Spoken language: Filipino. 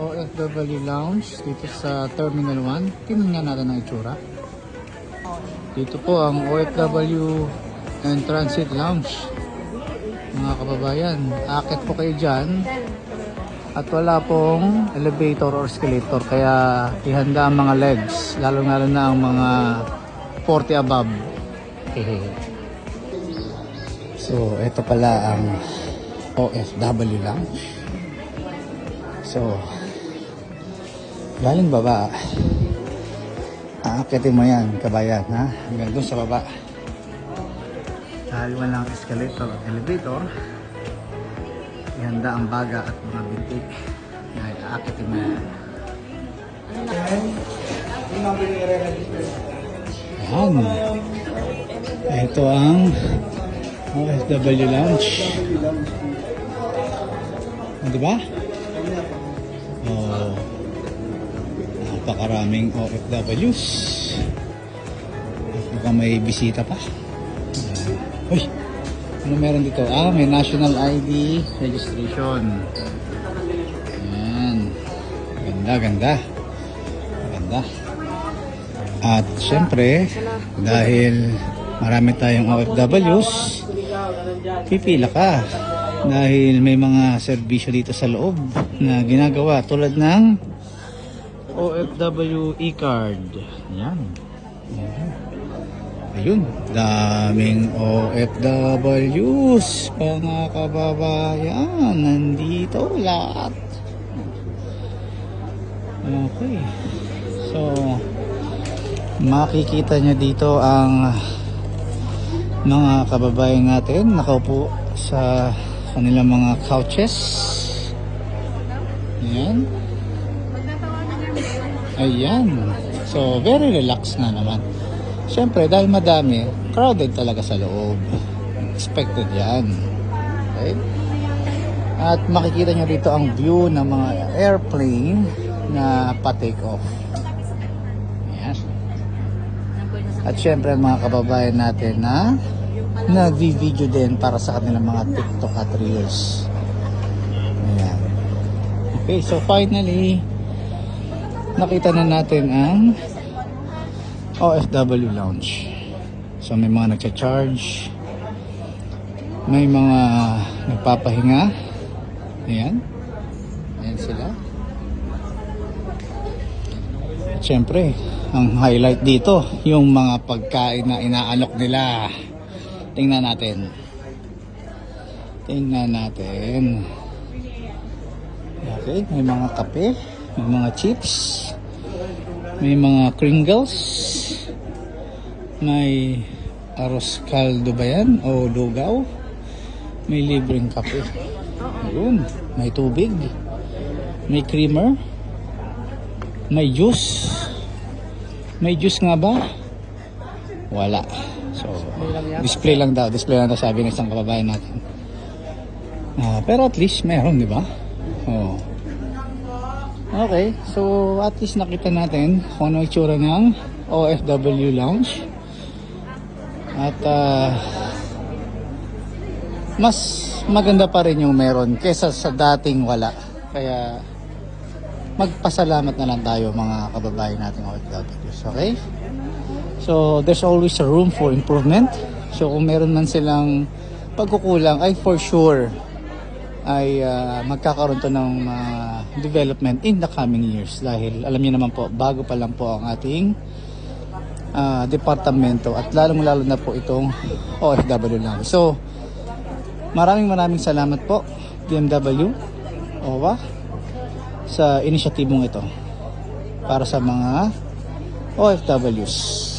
OFW Lounge dito sa Terminal 1. Tingnan natin ang itsura. Dito po ang OFW and Transit Lounge. Mga kababayan, akit po kayo dyan. At wala pong elevator or escalator kaya ihanda ang mga legs, lalo lalo na ang mga 40 above. So, ito pala ang OFW Lounge. So, galing baba. Aakitin mo yan, kabayan, ha? Hanggang doon sa baba. Dahil walang escalator at elevator, ihanda ang baga at mga binti. Dahil aakitin mo yan. Yan. Ito ang OFW Lounge. Ah, Di ba? Oh, napakaraming OFWs. Mukhang may bisita pa. Uy! Ano meron dito? Ah, may national ID registration. Ayan. Ganda, ganda. Ganda. At syempre, dahil marami tayong OFWs, pipila ka. Dahil may mga serbisyo dito sa loob na ginagawa tulad ng OFW e-card. Yan. Ayun, daming OFWs, mga kababayan, nandito lahat. Okay. So, makikita nyo dito ang mga kababayan natin nakaupo sa kanilang mga couches. Ayan. Ayan. So, very relaxed na naman. Siyempre, dahil madami, crowded talaga sa loob. Expected yan. Okay? At makikita nyo dito ang view ng mga airplane na pa-take off. Ayan. At syempre ang mga kababayan natin na nagvi-video din para sa kanilang mga TikTok at Reels. Ayan. Okay, so finally, nakita na natin ang OFW Lounge. So may mga nagcha-charge, may mga nagpapahinga. Ayan. Ayan sila. At syempre, ang highlight dito, yung mga pagkain na inaalok nila. Tingnan natin. Tingnan natin. Okay, may mga kape, may mga chips, may mga Pringles, may aros caldo ba yan o lugaw, may libreng kape. Ayun, may tubig, may creamer, may juice. May juice nga ba? Wala. So, display lang daw. Display lang daw sabi ng isang kababayan natin. Ah, pero at least meron, di ba? Oh. Okay, so at least nakita natin kung ano itsura ng OFW Lounge. At ah, mas maganda pa rin yung meron kesa sa dating wala. Kaya magpasalamat na lang tayo mga kababayan nating OFWs, okay? So, there's always a room for improvement. So, kung meron man silang pagkukulang, ay for sure ay ah, magkakaroon to ng mga development in the coming years. Dahil alam niyo naman po, bago pa lang po ang ating ah, departamento at lalong lalo na po itong OFW lang. So, maraming maraming salamat po BMW, OWA, sa inisyatibong ito para sa mga OFWs.